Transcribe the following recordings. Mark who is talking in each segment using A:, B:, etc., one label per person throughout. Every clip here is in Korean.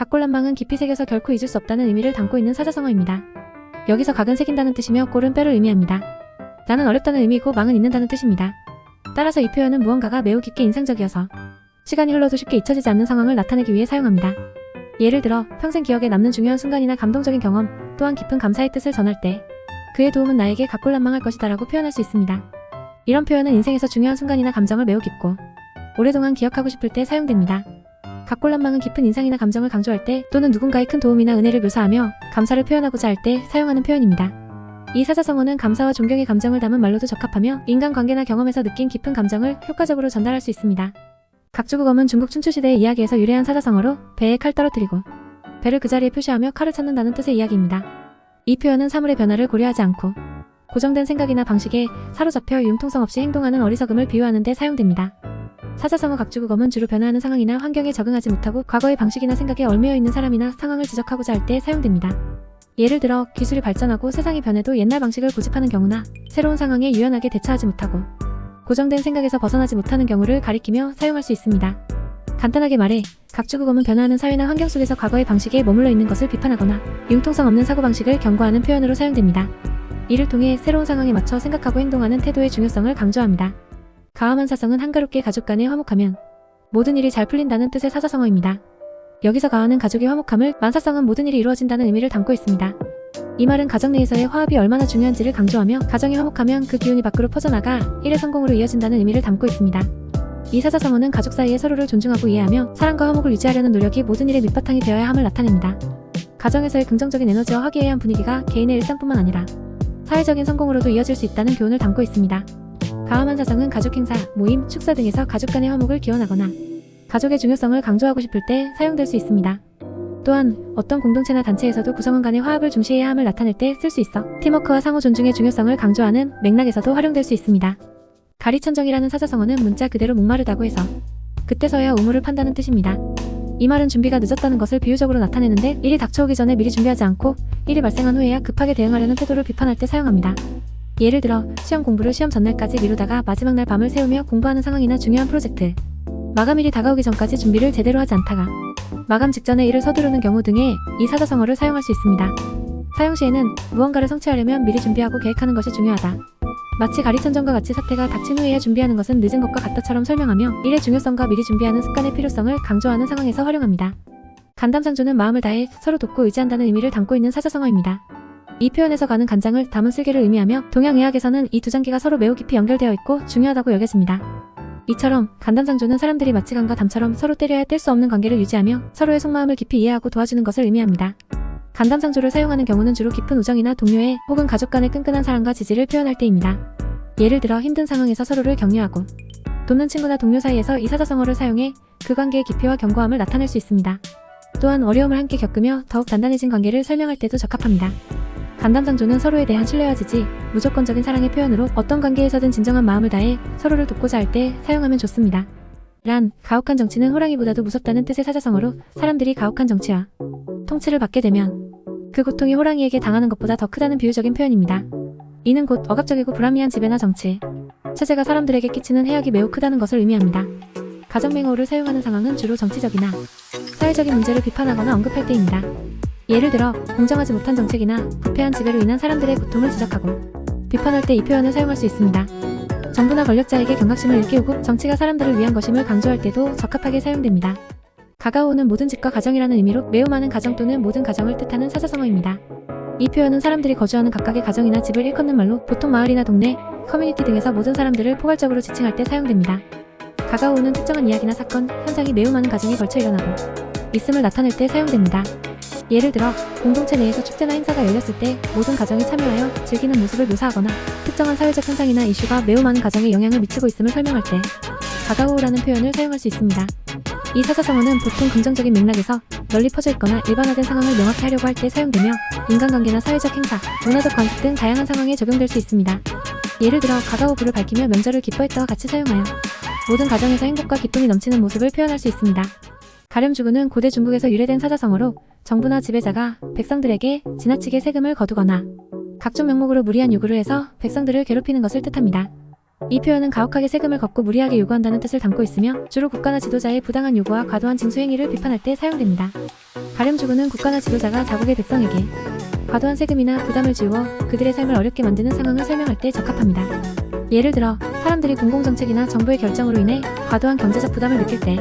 A: 각골란방은 깊이 새겨서 결코 잊을 수 없다는 의미를 담고 있는 사자성어입니다. 여기서 각은 새긴다는 뜻이며 골은 뼈를 의미합니다. 나는 어렵다는 의미이고 망은 잊는다는 뜻입니다. 따라서 이 표현은 무언가가 매우 깊게 인상적이어서 시간이 흘러도 쉽게 잊혀지지 않는 상황을 나타내기 위해 사용합니다. 예를 들어 평생 기억에 남는 중요한 순간이나 감동적인 경험 또한 깊은 감사의 뜻을 전할 때 그의 도움은 나에게 각골란망할 것이다 라고 표현할 수 있습니다. 이런 표현은 인생에서 중요한 순간이나 감정을 매우 깊고 오랫동안 기억하고 싶을 때 사용됩니다. 각골란망은 깊은 인상이나 감정을 강조할 때 또는 누군가의 큰 도움이나 은혜를 묘사하며 감사를 표현하고자 할 때 사용하는 표현입니다. 이 사자성어는 감사와 존경의 감정을 담은 말로도 적합하며 인간관계나 경험에서 느낀 깊은 감정을 효과적으로 전달할 수 있습니다. 각주국어는 중국 춘추시대의 이야기에서 유래한 사자성어로 배에 칼 떨어뜨리고 배를 그 자리에 표시하며 칼을 찾는다는 뜻의 이야기입니다. 이 표현은 사물의 변화를 고려하지 않고 고정된 생각이나 방식에 사로잡혀 융통성 없이 행동하는 어리석음을 비유하는 데 사용됩니다. 사자성어 각주국어는 주로 변화하는 상황이나 환경에 적응하지 못하고 과거의 방식이나 생각에 얽매여 있는 사람이나 상황을 지적하고자 할 때 사용됩니다. 예를 들어 기술이 발전하고 세상이 변해도 옛날 방식을 고집하는 경우나 새로운 상황에 유연하게 대처하지 못하고 고정된 생각에서 벗어나지 못하는 경우를 가리키며 사용할 수 있습니다. 간단하게 말해 각주국어는 변화하는 사회나 환경 속에서 과거의 방식에 머물러 있는 것을 비판하거나 융통성 없는 사고방식을 경고하는 표현으로 사용됩니다. 이를 통해 새로운 상황에 맞춰 생각하고 행동하는 태도의 중요성을 강조합니다. 가함한 사성은 한가롭게 가족 간에 화목하면 모든 일이 잘 풀린다는 뜻의 사자성어입니다. 여기서 가하는 가족의 화목함을 만사성은 모든 일이 이루어진다는 의미를 담고 있습니다. 이 말은 가정 내에서의 화합이 얼마나 중요한지를 강조하며 가정이 화목하면 그 기운이 밖으로 퍼져나가 일의 성공으로 이어진다는 의미를 담고 있습니다. 이 사자성어는 가족 사이에 서로를 존중하고 이해하며 사랑과 화목을 유지하려는 노력이 모든 일의 밑바탕이 되어야 함을 나타냅니다. 가정에서의 긍정적인 에너지와 화기애애한 분위기가 개인의 일상뿐만 아니라 사회적인 성공으로도 이어질 수 있다는 교훈을 담고 있습니다. 가함한 사성은 가족 행사, 모임, 축사 등에서 가족 간의 화목을 기원하거나 가족의 중요성을 강조하고 싶을 때 사용될 수 있습니다. 또한 어떤 공동체나 단체에서도 구성원 간의 화합을 중시해야 함을 나타낼 때 쓸 수 있어 팀워크와 상호 존중의 중요성을 강조하는 맥락에서도 활용될 수 있습니다. 가리천정이라는 사자성어는 문자 그대로 목마르다고 해서 그때서야 우물을 판다는 뜻입니다. 이 말은 준비가 늦었다는 것을 비유적으로 나타내는데 일이 닥쳐오기 전에 미리 준비하지 않고 일이 발생한 후에야 급하게 대응하려는 태도를 비판할 때 사용합니다. 예를 들어 시험 공부를 시험 전날까지 미루다가 마지막 날 밤을 새우며 공부하는 상황이나 중요한 프로젝트 마감일이 다가오기 전까지 준비를 제대로 하지 않다가 마감 직전에 일을 서두르는 경우 등에 이 사자성어를 사용할 수 있습니다. 사용 시에는 무언가를 성취하려면 미리 준비하고 계획하는 것이 중요하다. 마치 가리천정과 같이 사태가 닥친 후에야 준비하는 것은 늦은 것과 같다처럼 설명하며 일의 중요성과 미리 준비하는 습관의 필요성을 강조하는 상황에서 활용합니다. 간담상조는 마음을 다해 서로 돕고 의지한다는 의미를 담고 있는 사자성어입니다. 이 표현에서 가는 간장을 담은 쓸개를 의미하며 동양의학에서는 이 두 장기가 서로 매우 깊이 연결되어 있고 중요하다고 여겨집니다. 이처럼 간담상조는 사람들이 마치 간과 담처럼 서로 때려야 뗄 수 없는 관계를 유지하며 서로의 속마음을 깊이 이해하고 도와주는 것을 의미합니다. 간담상조를 사용하는 경우는 주로 깊은 우정이나 동료애 혹은 가족 간의 끈끈한 사랑과 지지를 표현할 때입니다. 예를 들어 힘든 상황에서 서로를 격려하고 돕는 친구나 동료 사이에서 이 사자성어를 사용해 그 관계의 깊이와 견고함을 나타낼 수 있습니다. 또한 어려움을 함께 겪으며 더욱 단단해진 관계를 설명할 때도 적합합니다. 간담상조는 서로에 대한 신뢰와 지지, 무조건적인 사랑의 표현으로 어떤 관계에서든 진정한 마음을 다해 서로를 돕고자 할 때 사용하면 좋습니다. 란, 가혹한 정치는 호랑이보다도 무섭다는 뜻의 사자성어로 사람들이 가혹한 정치와 통치를 받게 되면 그 고통이 호랑이에게 당하는 것보다 더 크다는 비유적인 표현입니다. 이는 곧 억압적이고 불합리한 지배나 정치, 체제가 사람들에게 끼치는 해악이 매우 크다는 것을 의미합니다. 가정맹어를 사용하는 상황은 주로 정치적이나 사회적인 문제를 비판하거나 언급할 때입니다. 예를 들어 공정하지 못한 정책이나 부패한 지배로 인한 사람들의 고통을 지적하고 비판할 때 이 표현을 사용할 수 있습니다. 정부나 권력자에게 경각심을 일깨우고 정치가 사람들을 위한 것임을 강조할 때도 적합하게 사용됩니다. 가가오는 모든 집과 가정이라는 의미로 매우 많은 가정 또는 모든 가정을 뜻하는 사자성어입니다. 이 표현은 사람들이 거주하는 각각의 가정이나 집을 일컫는 말로 보통 마을이나 동네, 커뮤니티 등에서 모든 사람들을 포괄적으로 지칭할 때 사용됩니다. 가가오는 특정한 이야기나 사건, 현상이 매우 많은 가정에 걸쳐 일어나고 있음을 나타낼 때 사용됩니다. 예를 들어 공동체 내에서 축제나 행사가 열렸을 때 모든 가정이 참여하여 즐기는 모습을 묘사하거나 특정한 사회적 현상이나 이슈가 매우 많은 가정에 영향을 미치고 있음을 설명할 때 가가오라는 표현을 사용할 수 있습니다. 이 사자성어는 보통 긍정적인 맥락에서 널리 퍼져 있거나 일반화된 상황을 명확히 하려고 할 때 사용되며 인간관계나 사회적 행사, 문화적 관습 등 다양한 상황에 적용될 수 있습니다. 예를 들어 가가오 불을 밝히며 명절을 기뻐했다와 같이 사용하여 모든 가정에서 행복과 기쁨이 넘치는 모습을 표현할 수 있습니다. 가렴주구는 고대 중국에서 유래된 사자성어로 정부나 지배자가 백성들에게 지나치게 세금을 거두거나 각종 명목으로 무리한 요구를 해서 백성들을 괴롭히는 것을 뜻합니다. 이 표현은 가혹하게 세금을 걷고 무리하게 요구한다는 뜻을 담고 있으며 주로 국가나 지도자의 부당한 요구와 과도한 징수 행위를 비판할 때 사용됩니다. 가렴주구는 국가나 지도자가 자국의 백성에게 과도한 세금이나 부담을 지워 그들의 삶을 어렵게 만드는 상황을 설명할 때 적합합니다. 예를 들어 사람들이 공공정책이나 정부의 결정으로 인해 과도한 경제적 부담을 느낄 때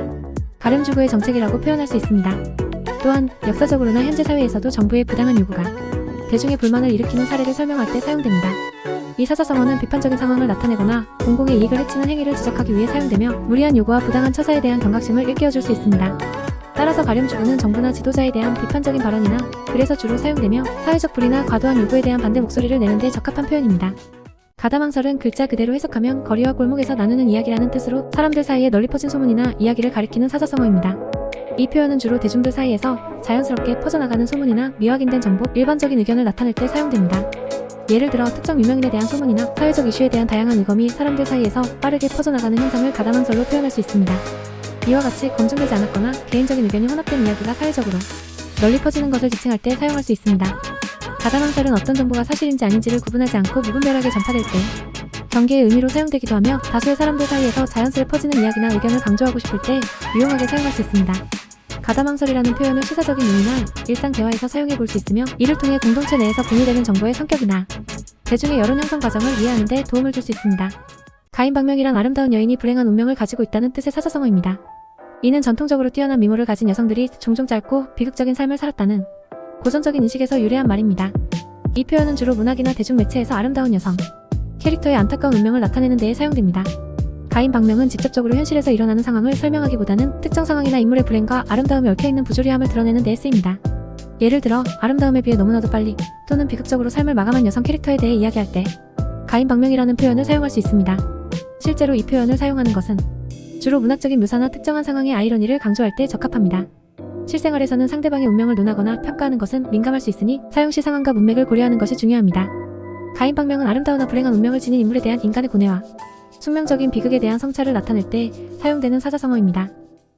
A: 가렴 주구의 정책이라고 표현할 수 있습니다. 또한 역사적으로나 현재 사회에서도 정부의 부당한 요구가 대중의 불만을 일으키는 사례를 설명할 때 사용됩니다. 이 사자성어는 비판적인 상황을 나타내거나 공공의 이익을 해치는 행위를 지적하기 위해 사용되며 무리한 요구와 부당한 처사에 대한 경각심을 일깨워줄 수 있습니다. 따라서 가렴주구는 정부나 지도자에 대한 비판적인 발언이나 그래서 주로 사용되며 사회적 불이나 과도한 요구에 대한 반대 목소리를 내는 데 적합한 표현입니다. 가다망설은 글자 그대로 해석하면 거리와 골목에서 나누는 이야기라는 뜻으로 사람들 사이에 널리 퍼진 소문이나 이야기를 가리키는 사자성어입니다. 이 표현은 주로 대중들 사이에서 자연스럽게 퍼져나가는 소문이나 미확인된 정보, 일반적인 의견을 나타낼 때 사용됩니다. 예를 들어 특정 유명인에 대한 소문이나 사회적 이슈에 대한 다양한 의검이 사람들 사이에서 빠르게 퍼져나가는 현상을 가다망설로 표현할 수 있습니다. 이와 같이 검증되지 않았거나 개인적인 의견이 혼합된 이야기가 사회적으로 널리 퍼지는 것을 지칭할 때 사용할 수 있습니다. 가다망설은 어떤 정보가 사실인지 아닌지를 구분하지 않고 무분별하게 전파될 때 경계의 의미로 사용되기도 하며 다수의 사람들 사이에서 자연스레 퍼지는 이야기나 의견을 강조하고 싶을 때 유용하게 사용할 수 있습니다. 가다망설이라는 표현을 시사적인 의미나 일상 대화에서 사용해 볼 수 있으며 이를 통해 공동체 내에서 공유되는 정보의 성격이나 대중의 여론 형성 과정을 이해하는 데 도움을 줄 수 있습니다. 가인방명이란 아름다운 여인이 불행한 운명을 가지고 있다는 뜻의 사자성어입니다. 이는 전통적으로 뛰어난 미모를 가진 여성들이 종종 짧고 비극적인 삶을 살았다는 고전적인 인식에서 유래한 말입니다. 이 표현은 주로 문학이나 대중매체에서 아름다운 여성, 캐릭터의 안타까운 운명을 나타내는 데에 사용됩니다. 가인 방명은 직접적으로 현실에서 일어나는 상황을 설명하기보다는 특정 상황이나 인물의 불행과 아름다움이 얽혀있는 부조리함을 드러내는 데에 쓰입니다. 예를 들어 아름다움에 비해 너무나도 빨리 또는 비극적으로 삶을 마감한 여성 캐릭터에 대해 이야기할 때 가인 방명이라는 표현을 사용할 수 있습니다. 실제로 이 표현을 사용하는 것은 주로 문학적인 묘사나 특정한 상황의 아이러니를 강조할 때 적합합니다. 실생활에서는 상대방의 운명을 논하거나 평가하는 것은 민감할 수 있으니 사용 시 상황과 문맥을 고려하는 것이 중요합니다. 가인 방명은 아름다우나 불행한 운명을 지닌 인물에 대한 인간의 고뇌와 숙명적인 비극에 대한 성찰을 나타낼 때 사용되는 사자성어입니다.